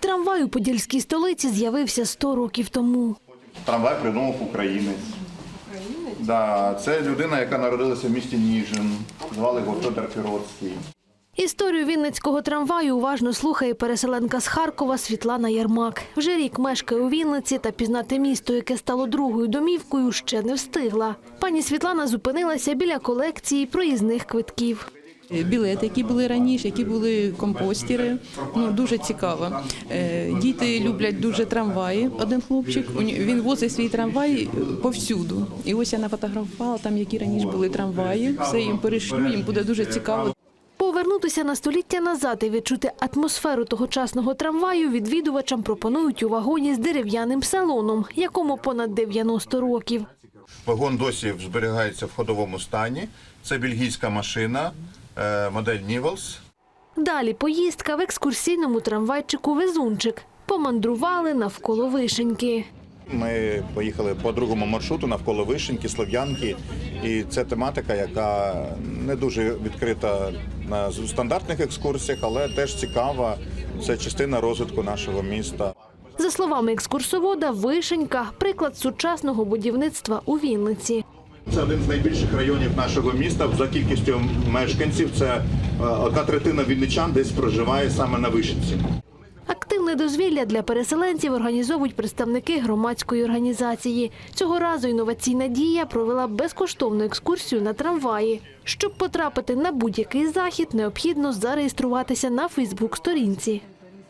Трамвай у подільській столиці з'явився 100 років тому. Трамвай придумав українець. Да, це людина, яка народилася в місті Ніжин. Звали його Федор Фіроцький. Історію Вінницького трамваю уважно слухає переселенка з Харкова Світлана Ярмак. Вже рік мешкає у Вінниці та пізнати місто, яке стало другою домівкою, ще не встигла. Пані Світлана зупинилася біля колекції проїзних квитків. Білети, які були раніше, які були компостери. Ну дуже цікаво. Е, Діти люблять дуже трамваї. Один хлопчик він возить свій трамвай повсюду. І ось я нафотографувала там, які раніше були трамваї. Все їм перешлю, їм буде дуже цікаво. Повернутися на століття назад і відчути атмосферу тогочасного трамваю відвідувачам пропонують у вагоні з дерев'яним салоном, якому понад 90 років. Вагон досі зберігається в ходовому стані. Це бельгійська машина, е, модель Нівелс. Далі поїздка в екскурсійному трамвайчику Везунчик. Помандрували навколо вишеньки. Ми поїхали по другому маршруту навколо Вишеньки, Слов'янки. І це тематика, яка не дуже відкрита на стандартних екскурсіях, але теж цікава. Це частина розвитку нашого міста. За словами екскурсовода, вишенька приклад сучасного будівництва у Вінниці. Це один з найбільших районів нашого міста за кількістю мешканців. Це е, одна третина вінничан десь проживає саме на Вишенці. Активне дозвілля для переселенців організовують представники громадської організації. Цього разу інноваційна дія провела безкоштовну екскурсію на трамваї. Щоб потрапити на будь-який захід, необхідно зареєструватися на Фейсбук-сторінці.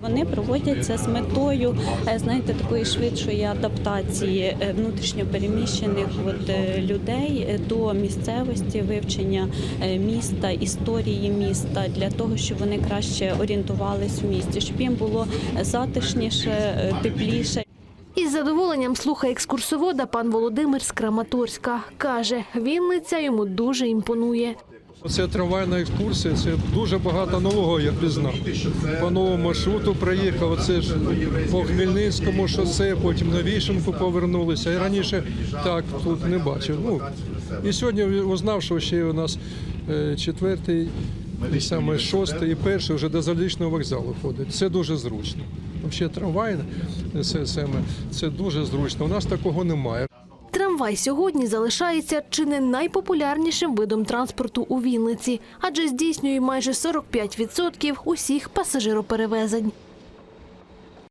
Вони проводяться з метою, е, знаєте, такої швидшої адаптації е, внутрішньопереміщених от, е, людей до місцевості, вивчення міста, історії міста для того, щоб вони краще орієнтувались в місті, щоб їм було затишніше, тепліше. Із задоволенням слухає екскурсовода пан Володимир з Краматорська. Каже, Вінниця йому дуже імпонує. Це трамвайна екскурсія, це дуже багато нового я пізнав. По новому маршруту проїхав, це ж по Хмельницькому шосе, потім на Вішенку повернулися. Я раніше так тут не бачив. Ну, і сьогодні узнав, що ще у нас е, четвертий, і саме шостий і перший вже до залізничного вокзалу ходить. Це дуже зручно. Взагалі трамвай це, це дуже зручно. У нас такого немає. Трамвай сьогодні залишається чи не найпопулярнішим видом транспорту у Вінниці, адже здійснює майже 45% усіх пасажироперевезень.